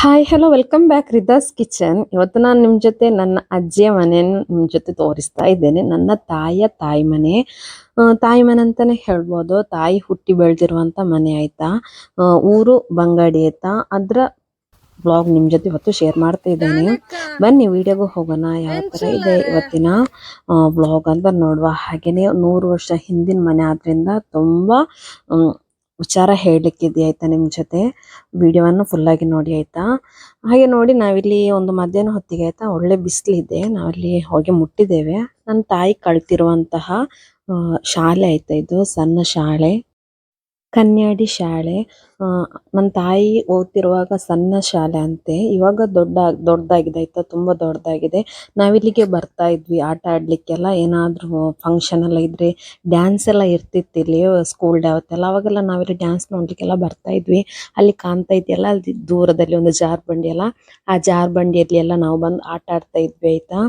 Hi hello welcome back Ridas kitchen ಇವತ್ತು ನಾನು ನಿಮ್ಮ ಜೊತೆ ನನ್ನ ಅಜ್ಜಿಯ ಮನೆಯನ್ನು ನಿಮ್ಮ ಜೊತೆ ತೋರಿಸ್ತಾ ಇದ್ದೇನೆ. ನನ್ನ ತಾಯಿಯ ತಾಯಿ ಮನೆ. ತಾಯಿ ಮನೆ ಅಂತಾನೆ ಹೇಳ್ಬೋದು. ತಾಯಿ ಹುಟ್ಟಿ ಬೆಳೆದಿರುವಂಥ ಮನೆ ಆಯಿತಾ? ಊರು ಬಂಗಾಡಿ ಆಯ್ತಾ? ಅದರ ಬ್ಲಾಗ್ ನಿಮ್ಮ ಜೊತೆ ಇವತ್ತು ಶೇರ್ ಮಾಡ್ತಾ ಇದ್ದೇನೆ. ಬನ್ನಿ ವಿಡಿಯೋಗೂ ಹೋಗೋಣ. ಯಾವ ಥರ ಇದೆ ಇವತ್ತಿನ ಬ್ಲಾಗ್ ಅಂತ ನೋಡುವ ಹಾಗೆಯೇ ನೂರು ವರ್ಷ ಹಿಂದಿನ ಮನೆ ಆದ್ದರಿಂದ ತುಂಬಾ ವಿಚಾರ ಹೇಳಲಿಕ್ಕಿದೆ ಆಯ್ತಾ ನಿಮ್ಮ ಜೊತೆ? ವಿಡಿಯೋವನ್ನು ಫುಲ್ ಆಗಿ ನೋಡಿ ಆಯ್ತಾ? ಹಾಗೆ ನೋಡಿ ನಾವಿಲ್ಲಿ ಒಂದು ಮಧ್ಯಾಹ್ನ ಹೊತ್ತಿಗೆ ಆಯ್ತಾ ಒಳ್ಳೆ ಬಿಸಿಲಿದೆ. ನಾವಿಲ್ಲಿ ಹೋಗಿ ಮುಟ್ಟಿದ್ದೇವೆ. ನನ್ನ ತಾಯಿ ಕಳ್ತಿರುವಂತಹ ಶಾಲೆ ಆಯ್ತಾ ಇದು, ಸಣ್ಣ ಶಾಲೆ. ಕನ್ಯಾಡಿ ಶಾಲೆ. ನನ್ನ ತಾಯಿ ಓದ್ತಿರುವಾಗ ಸಣ್ಣ ಶಾಲೆ ಅಂತೆ. ಇವಾಗ ದೊಡ್ಡ, ದೊಡ್ಡದಾಗಿದೆ ಆಯಿತಾ ತುಂಬಾ ದೊಡ್ಡದಾಗಿದೆ. ನಾವಿಲ್ಲಿಗೆ ಬರ್ತಾ ಇದ್ವಿ, ಆಟ ಆಡಲಿಕ್ಕೆಲ್ಲ. ಏನಾದರೂ ಫಂಕ್ಷನ್ ಎಲ್ಲ ಇದ್ರೆ ಡ್ಯಾನ್ಸ್ ಎಲ್ಲ ಇರ್ತಿತ್ತು ಇಲ್ಲಿ ಸ್ಕೂಲ್ ಡೇ ಅವತ್ತೆಲ್ಲ. ಅವಾಗೆಲ್ಲ ನಾವಿಲ್ಲಿ ಡ್ಯಾನ್ಸ್ ನೋಡಲಿಕ್ಕೆಲ್ಲ ಬರ್ತಾ ಇದ್ವಿ. ಅಲ್ಲಿ ಕಾಣ್ತಾ ಇದೆಯಲ್ಲ, ಅಲ್ಲಿ ದೂರದಲ್ಲಿ ಒಂದು ಜಾರ್ ಬಂಡಿ ಅಲ್ಲ. ಆ ಜಾರ್ ಬಂಡಿಯಲ್ಲಿ ಎಲ್ಲ ನಾವು ಬಂದು ಆಟ ಆಡ್ತಾ ಇದ್ವಿ, ಆಯಿತಾ?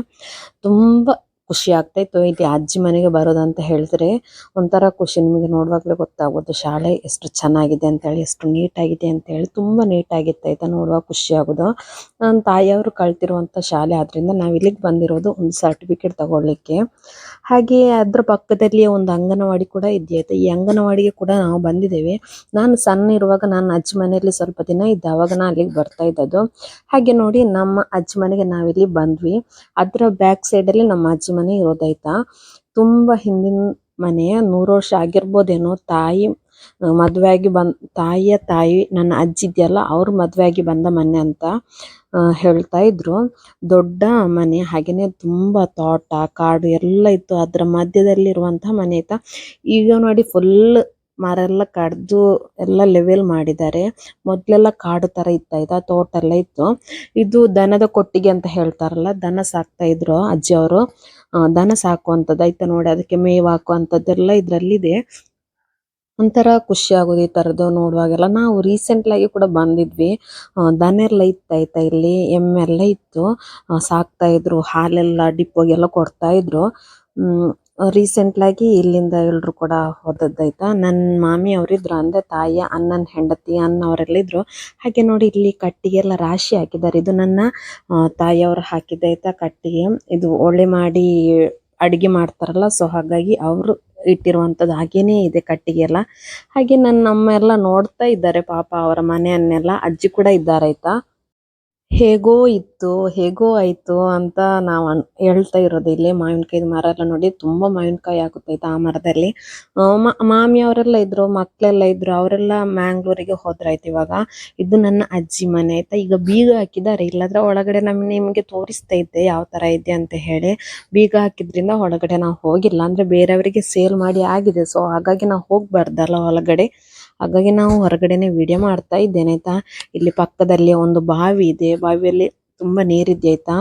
ತುಂಬಾ ಖುಷಿ ಆಗ್ತಾ ಇತ್ತು ಇಲ್ಲಿ ಅಜ್ಜಿ ಮನೆಗೆ ಬರೋದಂತ ಹೇಳಿದ್ರೆ ಒಂಥರ ಖುಷಿ. ನಿಮಗೆ ನೋಡುವಾಗಲೇ ಗೊತ್ತಾಗೋದು, ಶಾಲೆ ಎಷ್ಟು ಚೆನ್ನಾಗಿದೆ ಅಂತ ಹೇಳಿ, ಎಷ್ಟು ನೀಟಾಗಿದೆ ಆಗಿದೆ ಅಂತ ಹೇಳಿ ತುಂಬಾ ನೀಟ್ ಆಗಿತ್ತು ಆಯ್ತಾ ನೋಡುವಾಗ ಖುಷಿ ಆಗೋದು. ನನ್ನ ತಾಯಿಯವರು ಕಳ್ತಿರುವಂಥ ಶಾಲೆ ಆದ್ದರಿಂದ ನಾವು ಇಲ್ಲಿಗೆ ಬಂದಿರೋದು ಒಂದು ಸರ್ಟಿಫಿಕೇಟ್ ತಗೊಳ್ಳಿಕ್ಕೆ. ಹಾಗೆ ಅದ್ರ ಪಕ್ಕದಲ್ಲಿ ಒಂದು ಅಂಗನವಾಡಿ ಕೂಡ ಇದೆಯಾಯ್ತು ಈ ಅಂಗನವಾಡಿಗೆ ಕೂಡ ನಾವು ಬಂದಿದ್ದೇವೆ. ನಾನು ಸಣ್ಣ ಇರುವಾಗ ನಾನು ಅಜ್ಜಿ ಮನೆಯಲ್ಲಿ ಸ್ವಲ್ಪ ದಿನ ಇದ್ದೆ. ಅವಾಗ ನಾನು ಅಲ್ಲಿಗೆ ಬರ್ತಾ ಇದ್ದದ್ದು. ಹಾಗೆ ನೋಡಿ ನಮ್ಮ ಅಜ್ಜಿ ಮನೆಗೆ ನಾವಿಲ್ಲಿ ಬಂದ್ವಿ. ಅದರ ಬ್ಯಾಕ್ ಸೈಡಲ್ಲಿ ನಮ್ಮ ಅಜ್ಜಿ ಮನೆ ಇರೋದಾಯ್ತಾ? ತುಂಬಾ ಹಿಂದಿನ ಮನೆ, ನೂರು ವರ್ಷ ಆಗಿರ್ಬೋದೇನೋ ತಾಯಿ ಮದುವೆ ಆಗಿ ಬಂದ್, ತಾಯಿಯ ತಾಯಿ, ನನ್ನ ಅಜ್ಜಿ ಇದೆಯಲ್ಲ, ಅವ್ರು ಮದುವೆ ಆಗಿ ಬಂದ ಮನೆ ಅಂತ ಹೇಳ್ತಾ ಇದ್ರು. ದೊಡ್ಡ ಮನೆ, ಹಾಗೇನೆ ತುಂಬಾ ತೋಟ, ಕಾಡು ಎಲ್ಲ ಇತ್ತು. ಅದ್ರ ಮಧ್ಯದಲ್ಲಿ ಇರುವಂತಹ ಮನೆ ಆಯ್ತಾ? ಈಗ ನೋಡಿ ಫುಲ್ ಮರ ಎಲ್ಲ ಕಡ್ದು ಎಲ್ಲ ಲೆವೆಲ್ ಮಾಡಿದ್ದಾರೆ. ಮೊದ್ಲೆಲ್ಲ ಕಾಡು ತರ ಇತ್ತಾಯ್ತಾ ತೋಟ ಎಲ್ಲ ಇತ್ತು. ಇದು ದನದ ಕೊಟ್ಟಿಗೆ ಅಂತ ಹೇಳ್ತಾರಲ್ಲ, ದನ ಸಾಕ್ತಾ ಇದ್ರು ಅಜ್ಜಿ ಅವರು. ದನ ಸಾಕುವಂಥದ್ದು ಆಯ್ತಾ ನೋಡಿ, ಅದಕ್ಕೆ ಮೇವು ಹಾಕುವಂಥದ್ದೆಲ್ಲ ಇದರಲ್ಲಿದೆ. ಒಂಥರ ಖುಷಿ ಆಗೋದು ಈ ಥರದ್ದು ನೋಡುವಾಗೆಲ್ಲ. ನಾವು ರೀಸೆಂಟ್ಲಾಗಿ ಕೂಡ ಬಂದಿದ್ವಿ. ದನ ಎಲ್ಲ ಇತ್ತಾಯ್ತಾ ಇಲ್ಲಿ, ಎಮ್ಮೆ ಎಲ್ಲ ಇತ್ತು. ಸಾಕ್ತಾ ಇದ್ರು, ಹಾಲೆಲ್ಲ, ಡಿಪ್ಪೋಗೆಲ್ಲ ಕೊಡ್ತಾ ಇದ್ರು. ಹ್ಮ್ ರೀಸೆಂಟ್ ಆಗಿ ಇಲ್ಲಿಂದ ಎಲ್ಲರೂ ಕೂಡ ಹೋದದ್ದಾಯ್ತಾ? ನನ್ನ ಮಾಮಿ ಅವರಿದ್ರು, ಅಂದರೆ ತಾಯಿಯ ಅಣ್ಣನ ಹೆಂಡತಿ ಅನ್ನೋರೆಲ್ಲಿದ್ರು ಹಾಗೆ ನೋಡಿ ಇಲ್ಲಿ ಕಟ್ಟಿಗೆ ಎಲ್ಲ ರಾಶಿ ಹಾಕಿದ್ದಾರೆ. ಇದು ನನ್ನ ತಾಯಿ ತಾಯಿಯವರು ಹಾಕಿದ್ದಾಯ್ತಾ ಕಟ್ಟಿಗೆ. ಇದು ಒಳ್ಳೆ ಮಾಡಿ ಅಡುಗೆ ಮಾಡ್ತಾರಲ್ಲ, ಸೊ ಹಾಗಾಗಿ ಅವರು ಇಟ್ಟಿರುವಂಥದ್ದು ಹಾಗೇನೇ ಇದೆ ಕಟ್ಟಿಗೆ ಎಲ್ಲ ಹಾಗೆ ನನ್ನ ಅಮ್ಮ ಎಲ್ಲ ನೋಡ್ತಾ ಇದ್ದಾರೆ, ಪಾಪ ಅವರ ಮನೆಯನ್ನೆಲ್ಲ. ಅಜ್ಜಿ ಕೂಡ ಇದ್ದಾರೆ ಆಯ್ತಾ? ಹೇಗೋ ಇತ್ತು, ಹೇಗೋ ಆಯ್ತು ಅಂತ ನಾವು ಹೇಳ್ತಾ ಇರೋದು ಇಲ್ಲಿ ಮಾವಿನಕಾಯಿ ಮರ ಎಲ್ಲ ನೋಡಿ, ತುಂಬಾ ಮಾವಿನಕಾಯಿ ಆಗುತ್ತೈತೆ ಆ ಮರದಲ್ಲಿ. ಮಾಮಿ ಅವರೆಲ್ಲ ಇದ್ರು ಮಕ್ಕಳೆಲ್ಲ ಇದ್ರು, ಅವರೆಲ್ಲ ಮ್ಯಾಂಗ್ಳೂರಿಗೆ ಹೋದ್ರಾಯ್ತು ಇವಾಗ. ಇದು ನನ್ನ ಅಜ್ಜಿ ಮನೆ ಆಯ್ತಾ. ಈಗ ಬೀಗ ಹಾಕಿದ್ದಾರೆ, ಇಲ್ಲಾಂದ್ರೆ ಒಳಗಡೆ ನಮ್, ನಿಮಗೆ ತೋರಿಸ್ತಾ ಇದ್ದೆ ಯಾವ ತರ ಇದೆ ಅಂತ ಹೇಳಿ. ಬೀಗ ಹಾಕಿದ್ರಿಂದ ಒಳಗಡೆ ನಾವು ಹೋಗಿಲ್ಲ, ಅಂದ್ರೆ ಬೇರೆಯವರಿಗೆ ಸೇಲ್ ಮಾಡಿ ಆಗಿದೆ, ಸೊ ಹಾಗಾಗಿ ನಾವು ಹೋಗ್ಬಾರ್ದಲ್ಲ ಒಳಗಡೆ. ಹಾಗಾಗಿ ನಾವು ಹೊರಗಡೆನೆ ವಿಡಿಯೋ ಮಾಡ್ತಾ ಇದ್ದೇನೆ, ಆಯ್ತಾ? ಇಲ್ಲಿ ಪಕ್ಕದಲ್ಲಿ ಒಂದು ಬಾವಿ ಇದೆ. ಬಾವಿಯಲ್ಲಿ ತುಂಬಾ ನೀರಿದೆ, ಆಯ್ತಾ?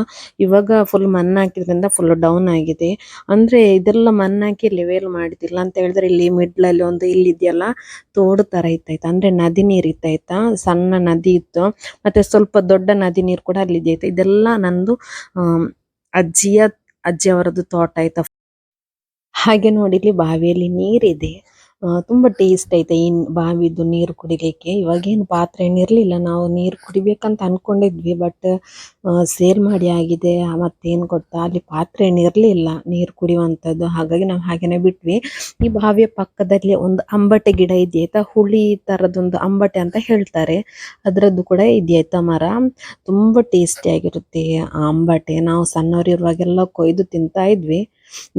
ಇವಾಗ ಫುಲ್ ಮಣ್ಣು ಹಾಕಿದ್ರಿಂದ ಫುಲ್ ಡೌನ್ ಆಗಿದೆ. ಅಂದ್ರೆ ಇದೆಲ್ಲ ಮಣ್ಣು ಹಾಕಿ ಲೆವೆಲ್ ಮಾಡಿದಿಲ್ಲ ಅಂತ ಹೇಳಿದ್ರೆ ಇಲ್ಲಿ ಮಿಡ್ಲ್ ಅಲ್ಲಿ ಒಂದು ಇಲ್ಲಿ ಇದೆಯಲ್ಲ, ತೋಡು ತರ ಇತ್ತಾಯ್ತಾ ಅಂದ್ರೆ ನದಿ ನೀರ್ ಇತ್ತಾಯ್ತಾ ಸಣ್ಣ ನದಿ ಇತ್ತು. ಮತ್ತೆ ಸ್ವಲ್ಪ ದೊಡ್ಡ ನದಿ ನೀರು ಕೂಡ ಅಲ್ಲಿ ಇದೆ ಆಯ್ತಾ? ಇದೆಲ್ಲ ನಂದು ಅಜ್ಜಿಯ, ಅಜ್ಜಿಯವರದ್ದು ತೋಟ, ಆಯ್ತಾ? ಹಾಗೆ ನೋಡಿ, ಇಲ್ಲಿ ಬಾವಿಯಲ್ಲಿ ನೀರಿದೆ. ತುಂಬಾ ಟೇಸ್ಟ್ ಐತೆ. ಈ ಬಾವಿದು ನೀರು ಕುಡಿಲಿಕ್ಕೆ. ಇವಾಗೇನು ಪಾತ್ರೆ ಏನಿರ್ಲಿಲ್ಲ, ನಾವು ನೀರು ಕುಡಿಬೇಕಂತ ಅನ್ಕೊಂಡಿದ್ವಿ ಬಟ್ ಸೇಲ್ ಮಾಡಿ ಆಗಿದೆ. ಮತ್ತೇನು ಗೊತ್ತಾ? ಅಲ್ಲಿ ಪಾತ್ರೆ ಏನಿರ್ಲಿಲ್ಲ, ನೀರು ಕುಡಿಯುವಂಥದ್ದು ಹಾಗಾಗಿ ನಾವು ಹಾಗೇನೆ ಬಿಟ್ವಿ. ಈ ಬಾವಿಯ ಪಕ್ಕದಲ್ಲಿ ಒಂದು ಅಂಬಟೆ ಗಿಡ ಇದೆಯಾಯ್ತಾ ಹುಳಿ ತರದೊಂದು ಅಂಬಟೆ ಅಂತ ಹೇಳ್ತಾರೆ. ಅದರದ್ದು ಕೂಡ ಇದೆಯಾಯ್ತಾ ಮರ? ತುಂಬಾ ಟೇಸ್ಟಿ ಆಗಿರುತ್ತೆ ಆ ಅಂಬಟೆ. ನಾವು ಸಣ್ಣವರಿರುವಾಗೆಲ್ಲ ಕೊಯ್ದು ತಿಂತಾ ಇದ್ವಿ.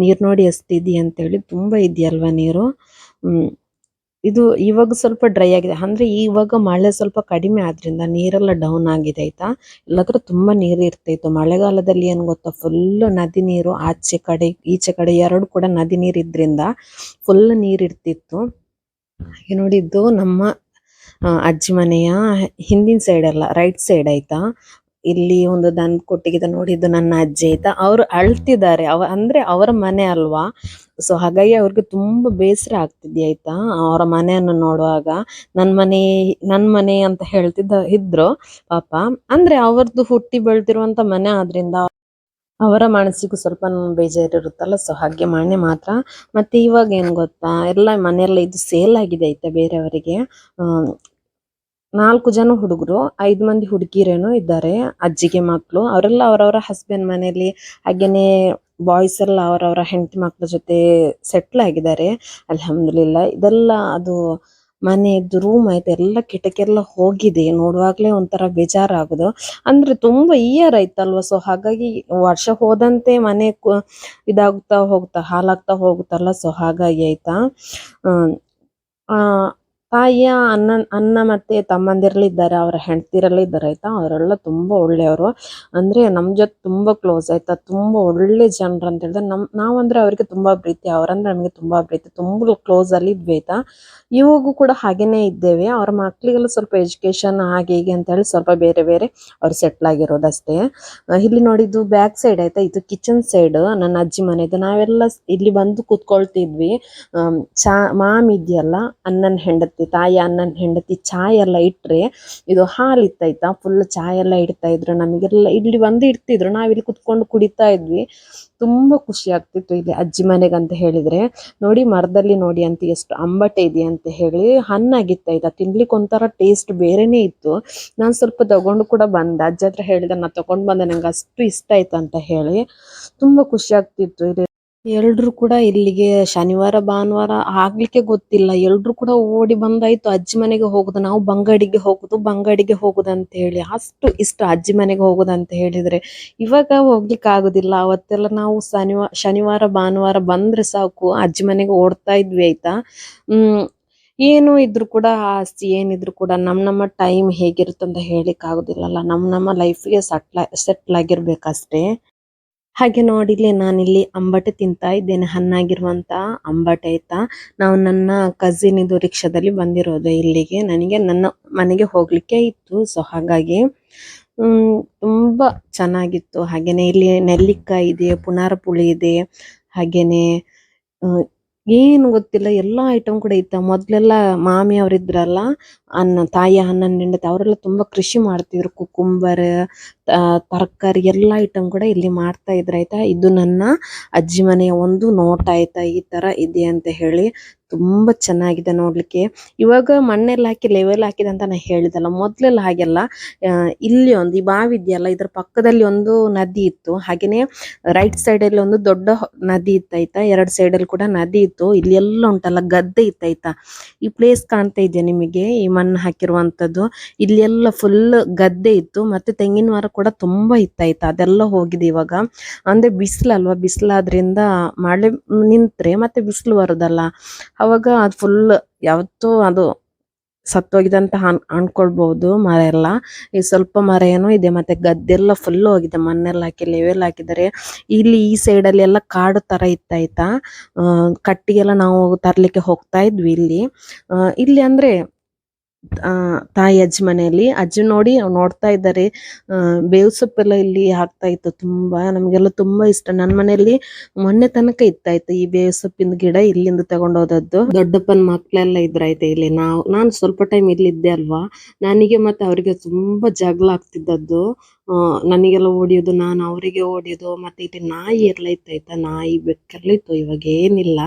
ನೀರು ನೋಡಿ ಎಷ್ಟಿದೆಯಂತೇಳಿ ತುಂಬ ಇದೆಯಲ್ವಾ ನೀರು? ಇದು ಇವಾಗ ಸ್ವಲ್ಪ ಡ್ರೈ ಆಗಿದೆ. ಅಂದ್ರೆ ಇವಾಗ ಮಳೆ ಸ್ವಲ್ಪ ಕಡಿಮೆ ಆದ್ರಿಂದ ನೀರೆಲ್ಲ ಡೌನ್ ಆಗಿದೆ, ಆಯ್ತಾ? ಇಲ್ಲಾಂದ್ರೆ ತುಂಬಾ ನೀರು ಇರ್ತಾಯಿತ್ತು ಮಳೆಗಾಲದಲ್ಲಿ ಏನ್ ಗೊತ್ತಾ? ಫುಲ್ ನದಿ ನೀರು ಆಚೆ ಕಡೆ, ಈಚೆ ಕಡೆ ಎರಡು ಕೂಡ ನದಿ ನೀರು ಇದ್ರಿಂದ ಫುಲ್ ನೀರ್ ಇರ್ತಿತ್ತು. ಹಾಗೆ ನೋಡಿದ್ದು ನಮ್ಮ ಅಜ್ಜಿ ಮನೆಯ ಹಿಂದಿನ ಸೈಡ್ ಅಲ್ಲ ರೈಟ್ ಸೈಡ್ ಆಯ್ತಾ? ಇಲ್ಲಿ ಒಂದು ದನ ಕೊಟ್ಟಿಗೆ ನೋಡಿದ್ದು ನನ್ನ ಅಜ್ಜಿ ಆಯ್ತಾ. ಅವ್ರು ಅಳ್ತಿದ್ದಾರೆ. ಅವ ಅಂದ್ರೆ ಅವರ ಮನೆ ಅಲ್ವಾ? ಸೊ ಹಾಗಾಗಿ ಅವ್ರಿಗೆ ತುಂಬಾ ಬೇಸರ ಆಗ್ತಿದೆ ಆಯ್ತಾ? ಅವರ ಮನೆಯನ್ನು ನೋಡುವಾಗ ನನ್ ಮನೆ ನನ್ ಮನೆ ಅಂತ ಹೇಳ್ತಿದ್ದ, ಇದ್ರು ಪಾಪ. ಅಂದ್ರೆ ಅವ್ರದ್ದು ಹುಟ್ಟಿ ಬೆಳ್ದಿರುವಂತ ಮನೆ ಆದ್ರಿಂದ ಅವರ ಮನಸ್ಸಿಗೂ ಸ್ವಲ್ಪ ಬೇಜಾರಿರುತ್ತಲ್ಲ. ಸೊ ಹಾಗೆ ಮನೆ ಮಾತ್ರ. ಮತ್ತೆ ಇವಾಗ ಏನ್ ಗೊತ್ತಾ? ಎಲ್ಲ ಮನೆಯಲ್ಲ ಇದು ಸೇಲ್ ಆಗಿದೆ ಆಯ್ತಾ ಬೇರೆಯವರಿಗೆ. ನಾಲ್ಕು ಜನ ಹುಡುಗರು, ಐದು ಮಂದಿ ಹುಡುಗಿರೇನೋ ಇದ್ದಾರೆ, ಅಜ್ಜಿಗೆ ಮಕ್ಕಳು ಅವರೆಲ್ಲ ಅವರವರ ಹಸ್ಬೆಂಡ್ ಮನೆಯಲ್ಲಿ ಹಾಗೇನೆ ಬಾಯ್ಸ್ ಎಲ್ಲ ಅವರವರ ಹೆಂಡತಿ ಮಕ್ಕಳ ಜೊತೆ ಸೆಟ್ಲ್ ಆಗಿದ್ದಾರೆ. ಅಲ್ಹಮ್ದುಲಿಲ್ಲ, ಇದೆಲ್ಲ ಅದು ಮನೆಯದ್ದು ರೂಮ್ ಆಯ್ತು, ಎಲ್ಲ ಕಿಟಕಿ ಎಲ್ಲ ಹೋಗಿದೆ. ನೋಡುವಾಗಲೇ ಒಂಥರ ಬೇಜಾರಾಗೋದು. ಅಂದ್ರೆ ತುಂಬಾ ಇಯರ್ ಆಯ್ತಲ್ವಾ ಸೊ ಹಾಗಾಗಿ ವರ್ಷ ಹೋದಂತೆ ಮನೆ ಇದಾಗ್ತಾ ಹೋಗ್ತಾ ಹಾಲಾಗ್ತಾ ಹೋಗುತ್ತಲ್ಲ ಸೊ ಹಾಗಾಗಿ ಆಯ್ತಾ? ತಾಯಿಯ ಅನ್ನ ಅಣ್ಣ ಮತ್ತೆ ತಮ್ಮಂದಿರ್ಲಿ ಇದ್ದಾರೆ ಅವರ ಹೆಂಡತಿರೆಲ್ಲ ಇದ್ದಾರೆ ಆಯ್ತಾ? ಅವರೆಲ್ಲ ತುಂಬಾ ಒಳ್ಳೆಯವರು. ಅಂದ್ರೆ ನಮ್ಮ ಜೊತೆ ತುಂಬಾ ಕ್ಲೋಸ್ ಆಯಿತಾ? ತುಂಬಾ ಒಳ್ಳೆ ಜನರು ಅಂತ ಹೇಳಿದ್ರೆ ನಮ್, ನಾವಂದ್ರೆ ಅವರಿಗೆ ತುಂಬಾ ಪ್ರೀತಿ, ಅವರಂದ್ರೆ ನಮಗೆ ತುಂಬಾ ಪ್ರೀತಿ. ತುಂಬಾ ಕ್ಲೋಸ್ ಅಲ್ಲಿ ಇದ್ವಿ ಆಯಿತಾ? ಇವಾಗೂ ಕೂಡ ಹಾಗೆಯೇ ಇದ್ದೇವೆ. ಅವ್ರ ಮಕ್ಕಳಿಗೆಲ್ಲ ಸ್ವಲ್ಪ ಎಜುಕೇಶನ್ ಹಾಗೆ ಹೀಗೆ ಅಂತ ಹೇಳಿ ಸ್ವಲ್ಪ ಬೇರೆ ಬೇರೆ ಅವ್ರು ಸೆಟ್ಲ್ ಆಗಿರೋದಷ್ಟೇ. ಇಲ್ಲಿ ನೋಡಿದ್ದು ಬ್ಯಾಕ್ ಸೈಡ್ ಆಯಿತಾ? ಇದು ಕಿಚನ್ ಸೈಡ್ ನನ್ನ ಅಜ್ಜಿ ಮನೆದು ನಾವೆಲ್ಲ ಇಲ್ಲಿ ಬಂದು ಕೂತ್ಕೊಳ್ತಿದ್ವಿ. ಚಾ, ಮಾಮ್ ಇದೆಯಲ್ಲ? ಅಣ್ಣನ ಹೆಂಡತಿ. ತಾಯಿ ಅಣ್ಣನ ಹೆಂಡತಿ ಚಾಯ್ ಎಲ್ಲ ಇಟ್ರೆ ಇದು ಹಾಲು ಇತ್ತಾಯ್ತಾ ಫುಲ್ ಚಾಯ್ ಎಲ್ಲ ಇಡ್ತಾ ಇದ್ರು. ನಮಗೆಲ್ಲ ಇಲ್ಲಿ ಒಂದು ಇಡ್ತಿದ್ರು. ಇಲ್ಲಿ ಕುತ್ಕೊಂಡು ಕುಡಿತಾ ಇದ್ವಿ. ತುಂಬಾ ಖುಷಿ ಆಗ್ತಿತ್ತು ಇಲ್ಲಿ ಅಜ್ಜಿ ಮನೆಗೆ ಅಂತ ಹೇಳಿದ್ರೆ. ನೋಡಿ ಮರದಲ್ಲಿ ನೋಡಿ ಅಂತ ಎಷ್ಟು ಅಂಬಟೆ ಇದೆ ಅಂತ ಹೇಳಿ ಹಣ್ಣಾಗಿತ್ತಾಯ್ತಾ ತಿನ್ಲಿಕ್ಕೆ ಒಂಥರ ಟೇಸ್ಟ್ ಬೇರೆನೆ ಇತ್ತು. ನಾನು ಸ್ವಲ್ಪ ತಗೊಂಡು ಕೂಡ ಬಂದೆ. ಅಜ್ಜ ಹತ್ರ ಹೇಳಿದೆ, ನಾ ತಗೊಂಡು ಬಂದೆ. ನಂಗೆ ಅಷ್ಟು ಇಷ್ಟ ಆಯ್ತು ಅಂತ ಹೇಳಿ. ತುಂಬಾ ಖುಷಿ ಆಗ್ತಿತ್ತು ಇಲ್ಲಿ. ಎಲ್ರು ಕೂಡ ಇಲ್ಲಿಗೆ ಶನಿವಾರ, ಭಾನುವಾರ ಆಗ್ಲಿಕ್ಕೆ ಗೊತ್ತಿಲ್ಲ. ಎಲ್ರು ಕೂಡ ಓಡಿ ಬಂದಾಯ್ತು. ಅಜ್ಜಿ ಮನೆಗೆ ಹೋಗುದು, ನಾವು ಬಂಗಡಿಗೆ ಹೋಗುದು ಬಂಗಡಿಗೆ ಹೋಗುದು ಅಂತ ಹೇಳಿ. ಅಷ್ಟು ಇಷ್ಟ ಅಜ್ಜಿ ಮನೆಗೆ ಹೋಗುದು ಅಂತ ಹೇಳಿದ್ರೆ. ಇವಾಗ ಹೋಗ್ಲಿಕ್ಕೆ ಆಗುದಿಲ್ಲ. ಅವತ್ತೆಲ್ಲ ನಾವು ಶನಿವಾರ ಶನಿವಾರ, ಭಾನುವಾರ ಬಂದ್ರೆ ಸಾಕು. ಅಜ್ಜಿ ಮನೆಗೆ ಓಡ್ತಾ ಇದ್ವಿ ಆಯ್ತಾ? ಹ್ಮ್, ಏನು ಇದ್ರು ಕೂಡ ಆಸ್ತಿ, ಏನಿದ್ರು ಕೂಡ ನಮ್ ನಮ್ಮ ಟೈಮ್ ಹೇಗಿರುತ್ತೆ ಅಂತ ಹೇಳಿಕ್ ಆಗುದಿಲ್ಲಲ್ಲ. ನಮ್ ನಮ್ಮ ಲೈಫ್ಗೆ ಸಟ್ಲ ಸೆಟ್ಲ್ ಆಗಿರ್ಬೇಕಷ್ಟೇ. ಹಾಗೆ ನೋಡಿಲ್ಲಿ ನಾನಿಲ್ಲಿ ಅಂಬಟೆ ತಿಂತಾ ಇದ್ದೇನೆ, ಹಣ್ಣಾಗಿರುವಂತ ಅಂಬಟೆ ಆಯ್ತಾ? ನಾವು ನನ್ನ ಕಸಿನ್ ಇದು ರಿಕ್ಷಾದಲ್ಲಿ ಬಂದಿರೋದು ಇಲ್ಲಿಗೆ. ನನಗೆ ನನ್ನ ಮನೆಗೆ ಹೋಗ್ಲಿಕ್ಕೆ ಇತ್ತು ಸೊ ಹಾಗಾಗಿ ತುಂಬಾ ಚೆನ್ನಾಗಿತ್ತು. ಹಾಗೇನೆ ಇಲ್ಲಿ ನೆಲ್ಲಿಕಾಯಿ ಇದೆ, ಪುನಾರ ಪುಳಿ ಇದೆ, ಹಾಗೇನೆ ಏನು ಗೊತ್ತಿಲ್ಲ, ಎಲ್ಲಾ ಐಟಮ್ ಕೂಡ ಇತ್ತ. ಮೊದಲೆಲ್ಲ ಮಾಮಿ ಅವರಿದ್ರಲ್ಲ, ಅನ್ನ, ತಾಯಿ ಅಣ್ಣನ ಹೆಂಡತಿ ಅವರೆಲ್ಲ ತುಂಬಾ ಕೃಷಿ ಮಾಡ್ತಿದ್ರು. ಕುಕುಂಬರ್ ತರಕಾರಿ ಎಲ್ಲ ಐಟಮ್ ಕೂಡ ಇಲ್ಲಿ ಮಾಡ್ತಾ ಇದ್ರೆ ಆಯ್ತಾ? ಇದು ನನ್ನ ಅಜ್ಜಿ ಮನೆಯ ಒಂದು ನೋಟ ಆಯ್ತಾ? ಈ ತರ ಇದೆ ಅಂತ ಹೇಳಿ ತುಂಬಾ ಚೆನ್ನಾಗಿದೆ ನೋಡ್ಲಿಕ್ಕೆ. ಇವಾಗ ಮಣ್ಣೆಲ್ಲ ಹಾಕಿ ಲೆವೆಲ್ ಹಾಕಿದೆ ಅಂತ ನಾ ಹೇಳಿದಲ್ಲ, ಮೊದ್ಲೆಲ್ಲ ಹಾಗೆಲ್ಲ ಇಲ್ಲಿ ಒಂದು ಈ ಬಾವಿ ಇದೆಯಲ್ಲ, ಇದ್ರ ಪಕ್ಕದಲ್ಲಿ ಒಂದು ನದಿ ಇತ್ತು. ಹಾಗೇನೆ ರೈಟ್ ಸೈಡ್ ಅಲ್ಲಿ ಒಂದು ದೊಡ್ಡ ನದಿ ಇತ್ತಾಯ್ತಾ ಎರಡ್ ಸೈಡ್ ಅಲ್ಲಿ ಕೂಡ ನದಿ ಇತ್ತು. ಇಲ್ಲಿ ಎಲ್ಲ ಉಂಟಲ್ಲ, ಗದ್ದೆ ಇತ್ತಾಯ್ತಾ ಈ ಪ್ಲೇಸ್ ಕಾಣ್ತಾ ಇದೆಯಾ ನಿಮಗೆ? ಈ ಮಣ್ಣು ಹಾಕಿರುವಂತದ್ದು. ಇಲ್ಲಿ ಎಲ್ಲ ಫುಲ್ ಗದ್ದೆ ಇತ್ತು. ಮತ್ತೆ ತೆಂಗಿನ ಮರ ಕೂಡ ತುಂಬಾ ಇತ್ತಾಯ್ತಾ ಅದೆಲ್ಲ ಹೋಗಿದೆ ಇವಾಗ. ಅಂದ್ರೆ ಬಿಸಿಲಲ್ವ? ಬಿಸಿಲಾದ್ರಿಂದ ಮಳೆ ನಿಂತ್ರೆ ಮತ್ತೆ ಬಿಸಿಲು ಬರೋದಲ್ಲ. ಅವಾಗ ಅದು ಫುಲ್ ಯಾವತ್ತೂ ಅದು ಸತ್ತೋಗಿದೆ ಅಂತ ಅನ್, ಅನ್ಕೊಳ್ಬಹುದು ಮರ ಎಲ್ಲ. ಈ ಸ್ವಲ್ಪ ಮರ ಏನೋ ಇದೆ ಮತ್ತೆ ಗದ್ದೆಲ್ಲ ಫುಲ್ ಹೋಗಿದೆ. ಮಣ್ಣೆಲ್ಲ ಹಾಕಿ ಲೆವೆಲ್ ಹಾಕಿದ್ದಾರೆ. ಇಲ್ಲಿ ಈ ಸೈಡ್ ಅಲ್ಲಿ ಎಲ್ಲ ಕಾಡು ತರ ಇತ್ತಾಯ್ತಾ ಕಟ್ಟಿಗೆಲ್ಲ ನಾವು ತರ್ಲಿಕ್ಕೆ ಹೋಗ್ತಾ ಇದ್ವಿ ಇಲ್ಲಿ. ಇಲ್ಲಿ ಅಂದ್ರೆ ತಾಯಿ ಅಜ್ಜಿ ಮನೆಯಲ್ಲಿ. ಅಜ್ಜಿ ನೋಡಿ ನೋಡ್ತಾ ಇದ್ದಾರೆ. ಬೇವು ಸೊಪ್ಪೆಲ್ಲ ಇಲ್ಲಿ ಹಾಕ್ತಾ ಇತ್ತು ತುಂಬಾ. ನಮಗೆಲ್ಲ ತುಂಬಾ ಇಷ್ಟ. ನನ್ನ ಮನೆಯಲ್ಲಿ ಮೊನ್ನೆ ತನಕ ಇತ್ತಾ ಇತ್ತು ಈ ಬೇವು ಸೊಪ್ಪಿನ ಗಿಡ ಇಲ್ಲಿಂದ ತಗೊಂಡೋದದ್ದು ದೊಡ್ಡಪ್ಪನ ಮಕ್ಳೆಲ್ಲ ಇದ್ರಾಯ್ತು ಇಲ್ಲಿ. ನಾವು ನಾನು ಸ್ವಲ್ಪ ಟೈಮ್ ಇಲ್ಲಿದ್ದೆ ಅಲ್ವಾ? ನನಗೆ ಮತ್ತೆ ಅವರಿಗೆ ತುಂಬಾ ಜಗಳ ಆಗ್ತಿದ್ದದ್ದು. ನನಗೆಲ್ಲ ಓಡಿಯೋದು ನಾನು ಅವರಿಗೆ ಓಡಿಯೋದು ಮತ್ತೆ ಇಲ್ಲಿ ನಾಯಿ ಎಲ್ಲ ಇತ್ತಾಯ್ತಾ ನಾಯಿ ಬೆಕ್ಕೆಲ್ಲ ಇತ್ತು ಇವಾಗ ಏನಿಲ್ಲ.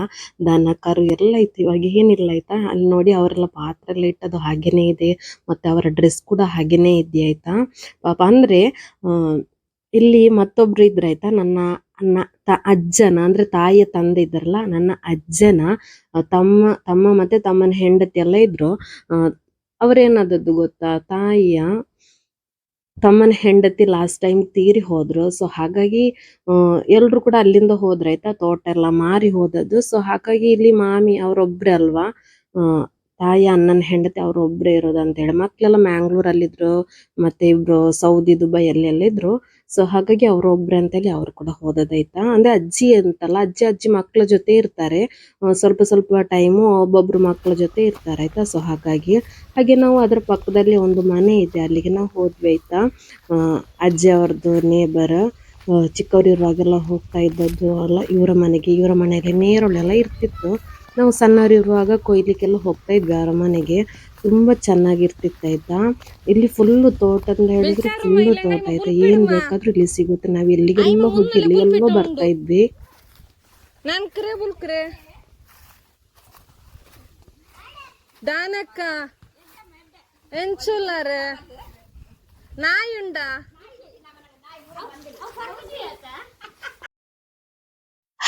ದನ ಕರು ಎಲ್ಲ ಇತ್ತು ಇವಾಗ ಏನಿಲ್ಲ ಆಯ್ತಾ? ಅಲ್ಲಿ ನೋಡಿ ಅವರೆಲ್ಲ ಪಾತ್ರೆ ಎಲ್ಲ ಇಟ್ಟದ್ದು ಹಾಗೇನೆ ಇದೆ. ಮತ್ತೆ ಅವರ ಡ್ರೆಸ್ ಕೂಡ ಹಾಗೇನೆ ಇದೆ ಆಯ್ತಾ? ಪಾಪ ಅಂದ್ರೆ ಇಲ್ಲಿ ಮತ್ತೊಬ್ರು ಇದ್ರೆ ಆಯ್ತಾ? ನನ್ನ ಅಣ್ಣ ತ ಅಜ್ಜನ ಅಂದ್ರೆ ತಾಯಿಯ ತಂದೆ ಇದ್ರಲ್ಲ ನನ್ನ ಅಜ್ಜನ ತಮ್ಮ ತಮ್ಮ ಮತ್ತೆ ತಮ್ಮನ ಹೆಂಡತಿ ಎಲ್ಲ ಇದ್ರು. ಆ, ಅವ್ರೇನಾದದ್ದು ಗೊತ್ತಾ? ತಾಯಿಯ ತಮ್ಮನ ಹೆಂಡತಿ ಲಾಸ್ಟ್ ಟೈಮ್ ತೀರಿ ಹೋದ್ರು. ಸೊ ಹಾಗಾಗಿ ಎಲ್ರು ಕೂಡ ಅಲ್ಲಿಂದ ಹೋದ್ರಾಯ್ತಾ? ತೋಟ ಎಲ್ಲ ಮಾರಿ ಹೋದದ್ದು. ಸೊ ಹಾಗಾಗಿ ಇಲ್ಲಿ ಮಾಮಿ ಅವ್ರೊಬ್ರೆ ಅಲ್ವಾ? ತಾಯಿ ಅಣ್ಣನ ಹೆಂಡತಿ ಅವ್ರೊಬ್ರೆ ಇರೋದು ಅಂತ ಹೇಳಿ. ಮಕ್ಕಳೆಲ್ಲ ಮ್ಯಾಂಗ್ಳೂರಲ್ಲಿ ಇದ್ರು ಮತ್ತೆ ಇಬ್ರು ಸೌದಿ, ದುಬೈ ಎಲ್ಲ ಇದ್ರು ಸೊ ಹಾಗಾಗಿ ಅವ್ರೊಬ್ರೆ ಅಂತೇಳಿ ಅವ್ರು ಕೂಡ ಹೋದದಾಯ್ತಾ ಅಂದ್ರೆ ಅಜ್ಜಿ ಅಂತಲ್ಲ, ಅಜ್ಜಿ ಅಜ್ಜಿ ಮಕ್ಕಳ ಜೊತೆ ಇರ್ತಾರೆ. ಸ್ವಲ್ಪ ಸ್ವಲ್ಪ ಟೈಮು ಒಬ್ಬೊಬ್ರು ಮಕ್ಕಳ ಜೊತೆ ಇರ್ತಾರೆ ಆಯ್ತಾ? ಸೊ ಹಾಗಾಗಿ, ಹಾಗೆ ನಾವು ಅದ್ರ ಪಕ್ಕದಲ್ಲಿ ಒಂದು ಮನೆ ಇದೆ, ಅಲ್ಲಿಗೆ ನಾವು ಹೋದ್ವಿ ಆಯ್ತಾ? ಅಜ್ಜಿ ಅವ್ರದ್ದು ನೇಬರ್ ಚಿಕ್ಕವ್ರು ಇರುವಾಗೆಲ್ಲ ಹೋಗ್ತಾ ಇದ್ದದ್ದು ಎಲ್ಲ ಇವರ ಮನೆಗೆ, ಇವರ ಮನೆಯಲ್ಲಿ ನೇರಳೆಲ್ಲ ಇರ್ತಿತ್ತು. ನಾವು ಸಣ್ಣವ್ರು ಇರುವಾಗ ಕೊಯ್ಲಿಕ್ಕೆಲ್ಲ ಹೋಗ್ತಾ ಇದ್ವಿ ಅರಮನೆಗೆ ತುಂಬ ಚೆನ್ನಾಗಿರ್ತಿತ್ತು ಆಯ್ತಾ? ಇಲ್ಲಿ ಫುಲ್ ತೋಟ ಅಂತ ಹೇಳಿದ್ರೆ ಫುಲ್ಲು ತೋಟ ಆಯ್ತಾ? ಏನ್ ಬೇಕಾದ್ರೂ ಇಲ್ಲಿ ಸಿಗುತ್ತೆ. ನಾವ್ ಎಲ್ಲಿಗೆಲ್ಲ ಹೋಗಿ ಎಲ್ಲಿ ಬರ್ತಾ ಇದ್ವಿ. ದಾನಕ್ಕ ಎಂಚುಲ್ಲರೆ ನಾಯಿ ಉಂಡಾ?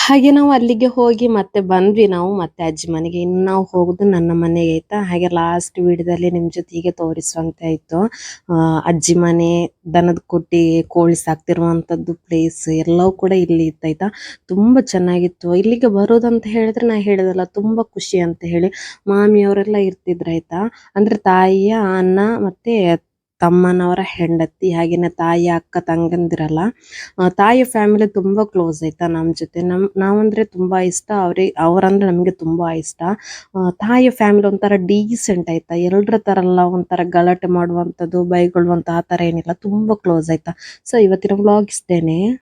ಹಾಗೆ ನಾವು ಅಲ್ಲಿಗೆ ಹೋಗಿ ಮತ್ತೆ ಬಂದ್ವಿ ನಾವು, ಮತ್ತೆ ಅಜ್ಜಿ ಮನೆಗೆ. ಇನ್ನು ನಾವು ಹೋಗುದು ನನ್ನ ಮನೆಗೆ ಆಯ್ತಾ? ಹಾಗೆ ಲಾಸ್ಟ್ ವಿಡಿಯೋದಲ್ಲಿ ನಿಮ್ ಜೊತೆಗೆ ತೋರಿಸುವಂತೆ ಇತ್ತು ಅಜ್ಜಿ ಮನೆ, ದನದ ಕೊಟ್ಟಿ, ಕೋಳಿ ಸಾಕ್ತಿರುವಂತದ್ದು ಪ್ಲೇಸ್ ಎಲ್ಲವೂ ಕೂಡ ಇಲ್ಲಿ ಇತ್ತಾಯ್ತಾ ತುಂಬಾ ಚೆನ್ನಾಗಿತ್ತು. ಇಲ್ಲಿಗೆ ಬರೋದಂತ ಹೇಳಿದ್ರೆ ನಾ ಹೇಳಿದಲ್ಲ, ತುಂಬಾ ಖುಷಿ ಅಂತ ಹೇಳಿ ಮಾಮಿಯವರೆಲ್ಲ ಇರ್ತಿದ್ರು ಆಯ್ತಾ? ಅಂದ್ರೆ ತಾಯಿಯ, ಅಣ್ಣ ಮತ್ತೆ ತಮ್ಮನವರ ಹೆಂಡತಿ ಹಾಗೇನೆ ತಾಯಿ, ಅಕ್ಕ, ತಂಗಂದಿರಲ್ಲ ತಾಯಿ ಫ್ಯಾಮಿಲಿ ತುಂಬಾ ಕ್ಲೋಸ್ ಆಯ್ತಾ ನಮ್ ಜೊತೆ. ನಮ್, ನಾವಂದ್ರೆ ತುಂಬಾ ಇಷ್ಟ. ಅವ್ರಿಗೆ ಅವ್ರಂದ್ರೆ ನಮಗೆ ತುಂಬಾ ಇಷ್ಟ. ತಾಯಿ ಫ್ಯಾಮಿಲಿ ಒಂಥರ ಡೀಸೆಂಟ್ ಆಯ್ತಾ ಎಲ್ರ ತರ ಎಲ್ಲ ಒಂಥರ ಗಲಾಟೆ ಮಾಡುವಂತದ್ದು ಬೈಗೊಳ್ಳುವಂತ ಆ ಏನಿಲ್ಲ. ತುಂಬಾ ಕ್ಲೋಸ್ ಆಯ್ತಾ ಸೊ ಇವತ್ತಿನ ವ್ಲಾಗ್ ಇಷ್ಟೇನೆ.